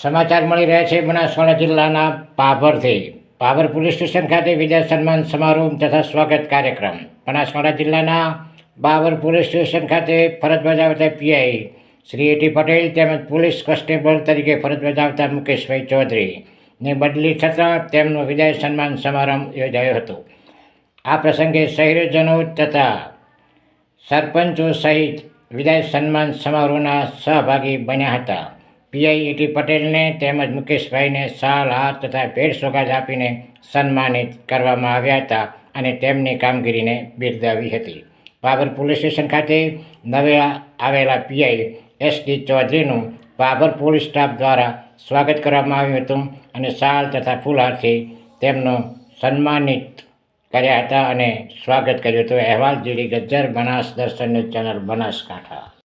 સમાચાર મળી રહ્યા છે બનાસકાંઠા જિલ્લાના પાભરથી. પાભર પોલીસ સ્ટેશન ખાતે વિજય સન્માન સમારોહ તથા સ્વાગત કાર્યક્રમ. બનાસકાંઠા જિલ્લાના બાબર પોલીસ સ્ટેશન ખાતે ફરજ બજાવતા પીઆઈ શ્રી એટી પટેલ તેમજ પોલીસ કોન્સ્ટેબલ તરીકે ફરજ બજાવતા મુકેશભાઈ ચૌધરી ને બદલી થતાં તેમનો વિદાય સન્માન સમારંભ યોજાયો હતો. આ પ્રસંગે શહેરીજનો તથા સરપંચો સહિત વિદાય સન્માન સમારોહના સહભાગી બન્યા હતા. પીઆઈ ઈટી પટેલને તેમજ મુકેશભાઈને શાલ હાર તથા ભેટ સોગાદ આપીને સન્માનિત કરવામાં આવ્યા હતા અને તેમની કામગીરીને બિરદાવી હતી. બાબર પોલીસ સ્ટેશન ખાતે નવા આવેલા પીઆઈ એસ ડી ચૌધરીનું બાબર પોલીસ સ્ટાફ દ્વારા સ્વાગત કરવામાં આવ્યું હતું અને શાલ તથા ફૂલહારથી તેમનું સન્માનિત કર્યા હતા અને સ્વાગત કર્યું હતું. અહેવાલ જીડી ગજ્જર બનાસ દર્શન ચેનલ બનાસકાંઠા.